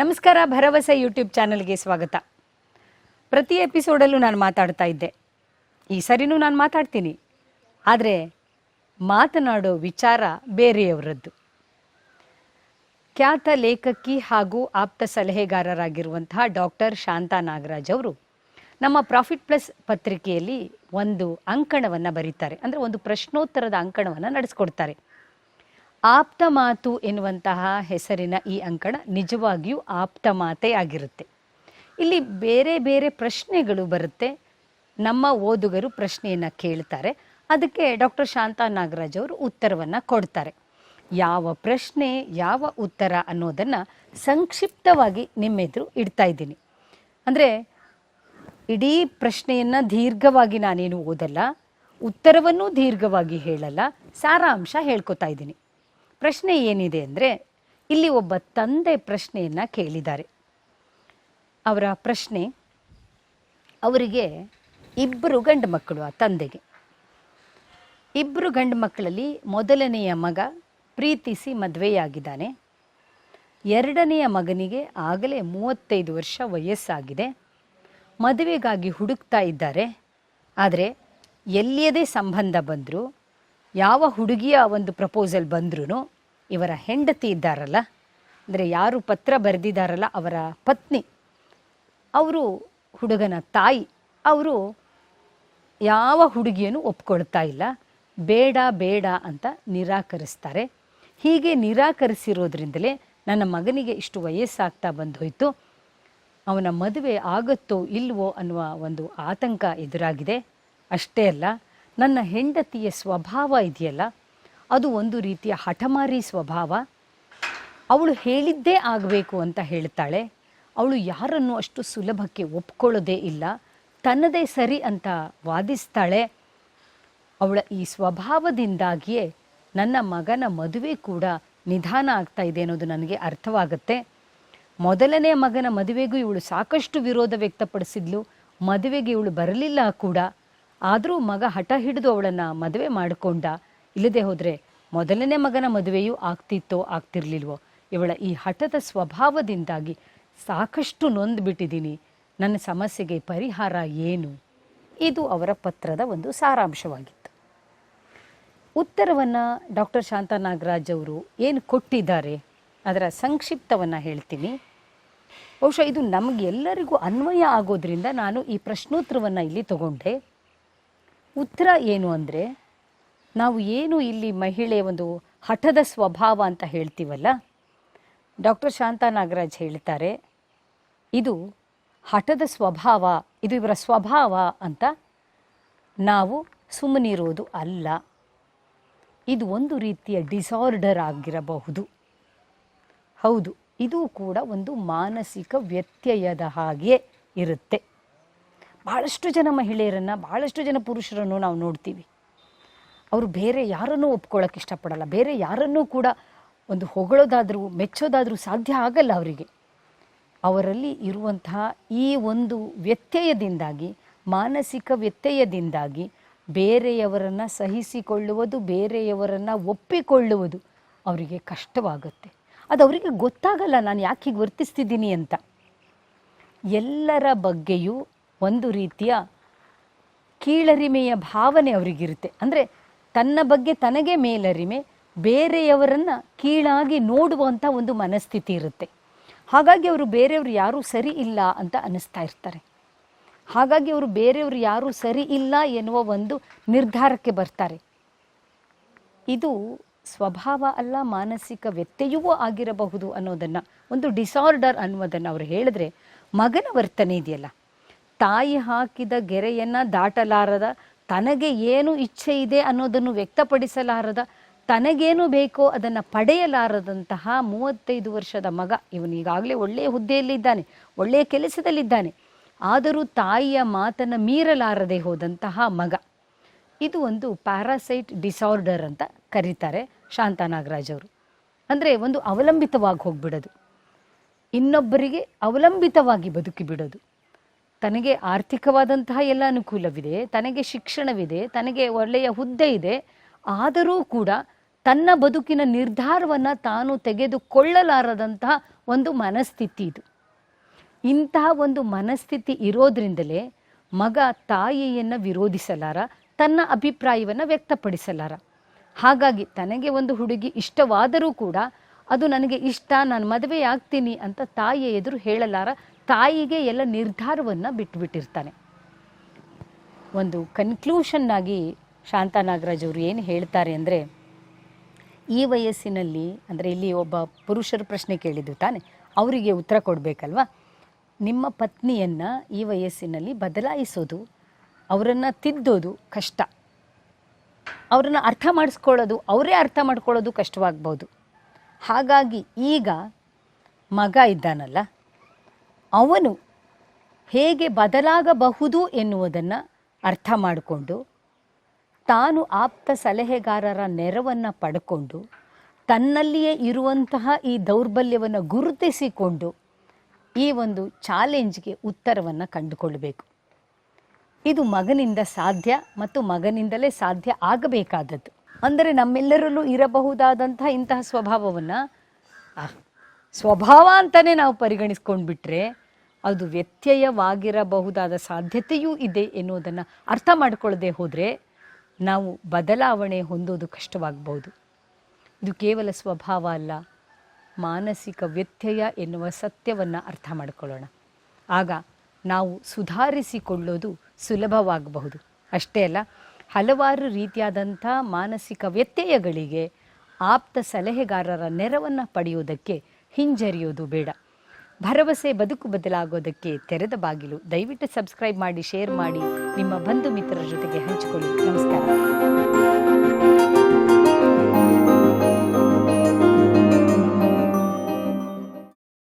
ನಮಸ್ಕಾರ, ಭರವಸೆ ಯೂಟ್ಯೂಬ್ ಚಾನಲ್ಗೆ ಸ್ವಾಗತ. ಪ್ರತಿ ಎಪಿಸೋಡಲ್ಲೂ ನಾನು ಮಾತಾಡ್ತಾ ಇದ್ದೆ. ಈ ಸರಿನೂ ನಾನು ಮಾತಾಡ್ತೀನಿ. ಆದರೆ ಮಾತನಾಡೋ ವಿಚಾರ ಬೇರೆಯವರದ್ದು. ಖ್ಯಾತ ಲೇಖಕಿ ಹಾಗೂ ಆಪ್ತ ಸಲಹೆಗಾರರಾಗಿರುವಂತಹ ಡಾಕ್ಟರ್ ಶಾಂತಾ ನಾಗರಾಜ್ ಅವರು ನಮ್ಮ ಪ್ರಾಫಿಟ್ ಪ್ಲಸ್ ಪತ್ರಿಕೆಯಲ್ಲಿ ಒಂದು ಅಂಕಣವನ್ನು ಬರೀತಾರೆ. ಅಂದರೆ ಒಂದು ಪ್ರಶ್ನೋತ್ತರದ ಅಂಕಣವನ್ನು ನಡೆಸ್ಕೊಡ್ತಾರೆ. ಆಪ್ತ ಮಾತು ಎನ್ನುವಂತಹ ಹೆಸರಿನ ಈ ಅಂಕಣ ನಿಜವಾಗಿಯೂ ಆಪ್ತ ಮಾತೆ ಆಗಿರುತ್ತೆ. ಇಲ್ಲಿ ಬೇರೆ ಬೇರೆ ಪ್ರಶ್ನೆಗಳು ಬರುತ್ತೆ. ನಮ್ಮ ಓದುಗರು ಪ್ರಶ್ನೆಯನ್ನು ಕೇಳ್ತಾರೆ. ಅದಕ್ಕೆ ಡಾಕ್ಟರ್ ಶಾಂತಾ ನಾಗರಾಜ್ ಅವರು ಉತ್ತರವನ್ನು ಕೊಡ್ತಾರೆ. ಯಾವ ಪ್ರಶ್ನೆ, ಯಾವ ಉತ್ತರ ಅನ್ನೋದನ್ನು ಸಂಕ್ಷಿಪ್ತವಾಗಿ ನಿಮ್ಮೆದುರು ಇಡ್ತಾ ಇದ್ದೀನಿ. ಅಂದರೆ ಇಡೀ ಪ್ರಶ್ನೆಯನ್ನು ದೀರ್ಘವಾಗಿ ನಾನೇನು ಓದಲ್ಲ, ಉತ್ತರವನ್ನು ದೀರ್ಘವಾಗಿ ಹೇಳಲ್ಲ, ಸಾರಾಂಶ ಹೇಳ್ಕೊತಾ ಇದ್ದೀನಿ. ಪ್ರಶ್ನೆ ಏನಿದೆ ಅಂದರೆ, ಇಲ್ಲಿ ಒಬ್ಬ ತಂದೆ ಪ್ರಶ್ನೆಯನ್ನು ಕೇಳಿದ್ದಾರೆ. ಅವರ ಪ್ರಶ್ನೆ, ಅವರಿಗೆ ಇಬ್ಬರು ಗಂಡು ಮಕ್ಕಳು ಆ ತಂದೆಗೆ. ಇಬ್ಬರು ಗಂಡು ಮಕ್ಕಳಲ್ಲಿ ಮೊದಲನೆಯ ಮಗ ಪ್ರೀತಿಸಿ ಮದುವೆಯಾಗಿದ್ದಾನೆ. ಎರಡನೆಯ ಮಗನಿಗೆ ಆಗಲೇ ಮೂವತ್ತೈದು ವರ್ಷ ವಯಸ್ಸಾಗಿದೆ. ಮದುವೆಗಾಗಿ ಹುಡುಕ್ತಾ ಇದ್ದಾರೆ. ಆದರೆ ಎಲ್ಲಿಯದೇ ಸಂಬಂಧ ಬಂದರೂ ಯಾವ ಹುಡುಗಿಯ ಒಂದು ಪ್ರಪೋಸಲ್ ಬಂದ್ರೂ ಇವರ ಹೆಂಡತಿ ಇದ್ದಾರಲ್ಲ, ಅಂದರೆ ಯಾರು ಪತ್ರ ಬರೆದಿದ್ದಾರಲ್ಲ ಅವರ ಪತ್ನಿ, ಅವರು ಹುಡುಗನ ತಾಯಿ, ಅವರು ಯಾವ ಹುಡುಗಿಯನ್ನು ಒಪ್ಕೊಳ್ತಾ ಇಲ್ಲ, ಬೇಡ ಬೇಡ ಅಂತ ನಿರಾಕರಿಸ್ತಾರೆ. ಹೀಗೆ ನಿರಾಕರಿಸಿರೋದ್ರಿಂದಲೇ ನನ್ನ ಮಗನಿಗೆ ಇಷ್ಟು ವಯಸ್ಸಾಗ್ತಾ ಬಂದೋಯ್ತು ಅವನ ಮದುವೆ ಆಗುತ್ತೋ ಇಲ್ವೋ ಅನ್ನುವ ಒಂದು ಆತಂಕ ಎದುರಾಗಿದೆ. ಅಷ್ಟೇ ಅಲ್ಲ ನನ್ನ ಹೆಂಡತಿಯ ಸ್ವಭಾವ ಇದೆಯಲ್ಲ, ಅದು ಒಂದು ರೀತಿಯ ಹಠಮಾರಿ ಸ್ವಭಾವ. ಅವಳು ಹೇಳಿದ್ದೇ ಆಗಬೇಕು ಅಂತ ಹೇಳ್ತಾಳೆ. ಅವಳು ಯಾರನ್ನು ಅಷ್ಟು ಸುಲಭಕ್ಕೆ ಒಪ್ಕೊಳ್ಳೋದೇ ಇಲ್ಲ. ತನ್ನದೇ ಸರಿ ಅಂತ ವಾದಿಸ್ತಾಳೆ. ಅವಳ ಈ ಸ್ವಭಾವದಿಂದಾಗಿಯೇ ನನ್ನ ಮಗನ ಮದುವೆ ಕೂಡ ನಿಧಾನ ಆಗ್ತಾ ಇದೆ ಅನ್ನೋದು ನನಗೆ ಅರ್ಥವಾಗುತ್ತೆ. ಮೊದಲನೇ ಮಗನ ಮದುವೆಗೂ ಇವಳು ಸಾಕಷ್ಟು ವಿರೋಧ ವ್ಯಕ್ತಪಡಿಸಿದ್ಲು. ಮದುವೆಗೆ ಇವಳು ಬರಲಿಲ್ಲ ಕೂಡ. ಆದರೂ ಮಗ ಹಠ ಹಿಡಿದು ಅವಳನ್ನು ಮದುವೆ ಮಾಡಿಕೊಂಡ. ಇಲ್ಲದೆ ಹೋದರೆ ಮೊದಲನೇ ಮಗನ ಮದುವೆಯೂ ಆಗ್ತಿತ್ತೋ ಆಗ್ತಿರ್ಲಿಲ್ವೋ? ಇವಳ ಈ ಹಠದ ಸ್ವಭಾವದಿಂದಾಗಿ ಸಾಕಷ್ಟು ನೊಂದ್ಬಿಟ್ಟಿದ್ದೀನಿ. ನನ್ನ ಸಮಸ್ಯೆಗೆ ಪರಿಹಾರ ಏನು? ಇದು ಅವರ ಪತ್ರದ ಒಂದು ಸಾರಾಂಶವಾಗಿತ್ತು. ಉತ್ತರವನ್ನು ಡಾಕ್ಟರ್ ಶಾಂತಾ ನಾಗರಾಜ್ ಅವರು ಏನು ಕೊಟ್ಟಿದ್ದಾರೆ? ಅದರ ಸಂಕ್ಷಿಪ್ತವನ್ನು ಹೇಳ್ತೀನಿ. ಬಹುಶಃ ಇದು ನಮಗೆಲ್ಲರಿಗೂ ಅನ್ವಯ ಆಗೋದ್ರಿಂದ ನಾನು ಈ ಪ್ರಶ್ನೋತ್ತರವನ್ನು ಇಲ್ಲಿ ತಗೊಂಡೆ. ಉತ್ತರ ಏನು ಅಂದರೆ, ನಾವು ಏನು ಇಲ್ಲಿ ಮಹಿಳೆ ಒಂದು ಹಠದ ಸ್ವಭಾವ ಅಂತ ಹೇಳ್ತೀವಲ್ಲ? ಡಾಕ್ಟರ್ ಶಾಂತಾ ನಾಗರಾಜ್ ಹೇಳ್ತಾರೆ, ಇದು ಹಠದ ಸ್ವಭಾವ, ಇದು ಇವರ ಸ್ವಭಾವ ಅಂತ ನಾವು ಸುಮ್ಮನಿರೋದು ಅಲ್ಲ. ಇದು ಒಂದು ರೀತಿಯ ಡಿಸಾರ್ಡರ್ ಆಗಿರಬಹುದು. ಹೌದು, ಇದು ಕೂಡ ಒಂದು ಮಾನಸಿಕ ವ್ಯತ್ಯಯದ ಹಾಗೆ ಇರುತ್ತೆ. ಭಾಳಷ್ಟು ಜನ ಮಹಿಳೆಯರನ್ನು ಭಾಳಷ್ಟು ಜನ ಪುರುಷರನ್ನು ನಾವು ನೋಡ್ತೀವಿ. ಅವರು ಬೇರೆ ಯಾರನ್ನೂ ಒಪ್ಕೊಳ್ಳೋಕೆ ಇಷ್ಟಪಡಲ್ಲ. ಬೇರೆ ಯಾರನ್ನೂ ಕೂಡ ಒಂದು ಹೊಗಳೋದಾದರೂ, ಮೆಚ್ಚೋದಾದರೂ ಸಾಧ್ಯ ಆಗಲ್ಲ ಅವರಿಗೆ. ಅವರಲ್ಲಿ ಇರುವಂತಹ ಈ ಒಂದು ವ್ಯತ್ಯಯದಿಂದಾಗಿ, ಮಾನಸಿಕ ವ್ಯತ್ಯಯದಿಂದಾಗಿ ಬೇರೆಯವರನ್ನು ಸಹಿಸಿಕೊಳ್ಳುವುದು, ಬೇರೆಯವರನ್ನು ಒಪ್ಪಿಕೊಳ್ಳುವುದು ಅವರಿಗೆ ಕಷ್ಟವಾಗುತ್ತೆ. ಅದು ಅವರಿಗೆ ಗೊತ್ತಾಗಲ್ಲ, ನಾನು ಯಾಕೆ ವರ್ತಿಸ್ತಿದ್ದೀನಿ ಅಂತ. ಎಲ್ಲರ ಬಗ್ಗೆಯೂ ಒಂದು ರೀತಿಯ ಕೀಳರಿಮೆಯ ಭಾವನೆ ಅವರಿಗಿರುತ್ತೆ. ಅಂದರೆ ತನ್ನ ಬಗ್ಗೆ ತನಗೆ ಮೇಲರಿಮೆ, ಬೇರೆಯವರನ್ನು ಕೀಳಾಗಿ ನೋಡುವಂಥ ಒಂದು ಮನಸ್ಥಿತಿ ಇರುತ್ತೆ. ಹಾಗಾಗಿ ಅವರು ಬೇರೆಯವರು ಯಾರೂ ಸರಿ ಇಲ್ಲ ಅಂತ ಅನ್ನಿಸ್ತಾ ಇರ್ತಾರೆ. ಹಾಗಾಗಿ ಅವರು ಬೇರೆಯವರು ಯಾರೂ ಸರಿ ಇಲ್ಲ ಎನ್ನುವ ಒಂದು ನಿರ್ಧಾರಕ್ಕೆ ಬರ್ತಾರೆ. ಇದು ಸ್ವಭಾವ ಅಲ್ಲ, ಮಾನಸಿಕ ವ್ಯತ್ಯಯವೂ ಆಗಿರಬಹುದು ಅನ್ನೋದನ್ನು, ಒಂದು ಡಿಸಾರ್ಡರ್ ಅನ್ನೋದನ್ನು ಅವರು ಹೇಳಿದ್ರೆ ಮಗನ ವರ್ತನೆ ಇದೆಯಲ್ಲ. ತಾಯಿ ಹಾಕಿದ ಗೆರೆಯನ್ನು ದಾಟಲಾರದ, ತನಗೆ ಏನು ಇಚ್ಛೆ ಇದೆ ಅನ್ನೋದನ್ನು ವ್ಯಕ್ತಪಡಿಸಲಾರದ, ತನಗೇನು ಬೇಕೋ ಅದನ್ನು ಪಡೆಯಲಾರದಂತಹ ಮೂವತ್ತೈದು ವರ್ಷದ ಮಗ. ಇವನು ಈಗಾಗಲೇ ಒಳ್ಳೆಯ ಹುದ್ದೆಯಲ್ಲಿದ್ದಾನೆ, ಒಳ್ಳೆಯ ಕೆಲಸದಲ್ಲಿದ್ದಾನೆ. ಆದರೂ ತಾಯಿಯ ಮಾತನ್ನು ಮೀರಲಾರದೆ ಹೋದಂತಹ ಮಗ. ಇದು ಒಂದು ಪ್ಯಾರಾಸೈಟ್ ಡಿಸಾರ್ಡರ್ ಅಂತ ಕರೀತಾರೆ ಶಾಂತಾ ನಾಗರಾಜ್ ಅವರು. ಅಂದರೆ ಒಂದು ಅವಲಂಬಿತವಾಗಿ ಹೋಗ್ಬಿಡೋದು. ಇನ್ನೊಬ್ಬರಿಗೆ ಅವಲಂಬಿತವಾಗಿ ಬದುಕಿ ಬಿಡೋದು. ತನಗೆ ಆರ್ಥಿಕವಾದಂತಹ ಎಲ್ಲ ಅನುಕೂಲವಿದೆ, ತನಗೆ ಶಿಕ್ಷಣವಿದೆ, ತನಗೆ ಒಳ್ಳೆಯ ಹುದ್ದೆ ಇದೆ, ಆದರೂ ಕೂಡ ತನ್ನ ಬದುಕಿನ ನಿರ್ಧಾರವನ್ನು ತಾನು ತೆಗೆದುಕೊಳ್ಳಲಾರದಂತಹ ಒಂದು ಮನಸ್ಥಿತಿ ಇದು. ಇಂತಹ ಒಂದು ಮನಸ್ಥಿತಿ ಇರೋದ್ರಿಂದಲೇ ಮಗ ತಾಯಿಯನ್ನು ವಿರೋಧಿಸಲಾರ, ತನ್ನ ಅಭಿಪ್ರಾಯವನ್ನು ವ್ಯಕ್ತಪಡಿಸಲಾರ. ಹಾಗಾಗಿ ತನಗೆ ಒಂದು ಹುಡುಗಿ ಇಷ್ಟವಾದರೂ ಕೂಡ ಅದು ನನಗೆ ಇಷ್ಟ, ನಾನು ಮದುವೆ ಆಗ್ತೀನಿ ಅಂತ ತಾಯಿಯ ಎದುರು ಹೇಳಲಾರ ತಾಯಿಗೆ ಎಲ್ಲ ನಿರ್ಧಾರವನ್ನು ಬಿಟ್ಬಿಟ್ಟಿರ್ತಾನೆ. ಒಂದು ಕನ್ಕ್ಲೂಷನ್ನಾಗಿ ಶಾಂತಾ ನಾಗರಾಜ್ ಅವರು ಏನು ಹೇಳ್ತಾರೆ ಅಂದರೆ, ಈ ವಯಸ್ಸಿನಲ್ಲಿ, ಅಂದರೆ ಇಲ್ಲಿ ಒಬ್ಬ ಪುರುಷರು ಪ್ರಶ್ನೆ ಕೇಳಿದ್ದು ತಾನೆ, ಅವರಿಗೆ ಉತ್ತರ ಕೊಡಬೇಕಲ್ವಾ? ನಿಮ್ಮ ಪತ್ನಿಯನ್ನು ಈ ವಯಸ್ಸಿನಲ್ಲಿ ಬದಲಾಯಿಸೋದು, ಅವರನ್ನು ತಿದ್ದೋದು ಕಷ್ಟ. ಅವರನ್ನು ಅರ್ಥ ಮಾಡಿಸ್ಕೊಳ್ಳೋದು, ಅವರೇ ಅರ್ಥ ಮಾಡ್ಕೊಳ್ಳೋದು ಕಷ್ಟವಾಗ್ಬೋದು. ಹಾಗಾಗಿ ಈಗ ಮಗ ಇದ್ದಾನಲ್ಲ ಅವನು ಹೇಗೆ ಬದಲಾಗಬಹುದು ಎನ್ನುವುದನ್ನು ಅರ್ಥ ಮಾಡಿಕೊಂಡು ತಾನು ಆಪ್ತ ಸಲಹೆಗಾರರ ನೆರವನ್ನು ಪಡ್ಕೊಂಡು ತನ್ನಲ್ಲಿಯೇ ಇರುವಂತಹ ಈ ದೌರ್ಬಲ್ಯವನ್ನು ಗುರುತಿಸಿಕೊಂಡು ಈ ಒಂದು ಚಾಲೆಂಜ್ಗೆ ಉತ್ತರವನ್ನು ಕಂಡುಕೊಳ್ಳಬೇಕು. ಇದು ಮಗನಿಂದ ಸಾಧ್ಯ ಮತ್ತು ಮಗನಿಂದಲೇ ಸಾಧ್ಯ ಆಗಬೇಕಾದದ್ದು. ಅಂದರೆ ನಮ್ಮೆಲ್ಲರಲ್ಲೂ ಇರಬಹುದಾದಂತಹ ಇಂತಹ ಸ್ವಭಾವವನ್ನು ಸ್ವಭಾವ ಅಂತಲೇ ನಾವು ಪರಿಗಣಿಸ್ಕೊಂಡು ಬಿಟ್ರೆ ಅದು ವ್ಯತ್ಯಯವಾಗಿರಬಹುದಾದ ಸಾಧ್ಯತೆಯೂ ಇದೆ ಎನ್ನುವುದನ್ನು ಅರ್ಥ ಮಾಡಿಕೊಳ್ಳದೆ ಹೋದರೆ ನಾವು ಬದಲಾವಣೆ ಹೊಂದೋದು ಕಷ್ಟವಾಗಬಹುದು. ಇದು ಕೇವಲ ಸ್ವಭಾವ ಅಲ್ಲ, ಮಾನಸಿಕ ವ್ಯತ್ಯಯ ಎನ್ನುವ ಸತ್ಯವನ್ನು ಅರ್ಥ ಮಾಡಿಕೊಳ್ಳೋಣ. ಆಗ ನಾವು ಸುಧಾರಿಸಿಕೊಳ್ಳೋದು ಸುಲಭವಾಗಬಹುದು. ಅಷ್ಟೇ ಅಲ್ಲ, ಹಲವಾರು ರೀತಿಯಾದಂಥ ಮಾನಸಿಕ ವ್ಯತ್ಯಯಗಳಿಗೆ ಆಪ್ತ ಸಲಹೆಗಾರರ ನೆರವನ್ನು ಪಡೆಯುವುದಕ್ಕೆ ಹಿಂಜರಿಯೋದು ಬೇಡ. ಭರವಸೆ ಬದುಕು ಬದಲಾಗೋದಕ್ಕೆ ತೆರೆದ ಬಾಗಿಲು. ದಯವಿಟ್ಟು ಸಬ್ಸ್ಕ್ರೈಬ್ ಮಾಡಿ, ಶೇರ್ ಮಾಡಿ. ನಿಮ್ಮ ಬಂಧು ಮಿತ್ರರ ಜೊತೆಗೆ ಹಂಚಿಕೊಳ್ಳಿ. ನಮಸ್ಕಾರ.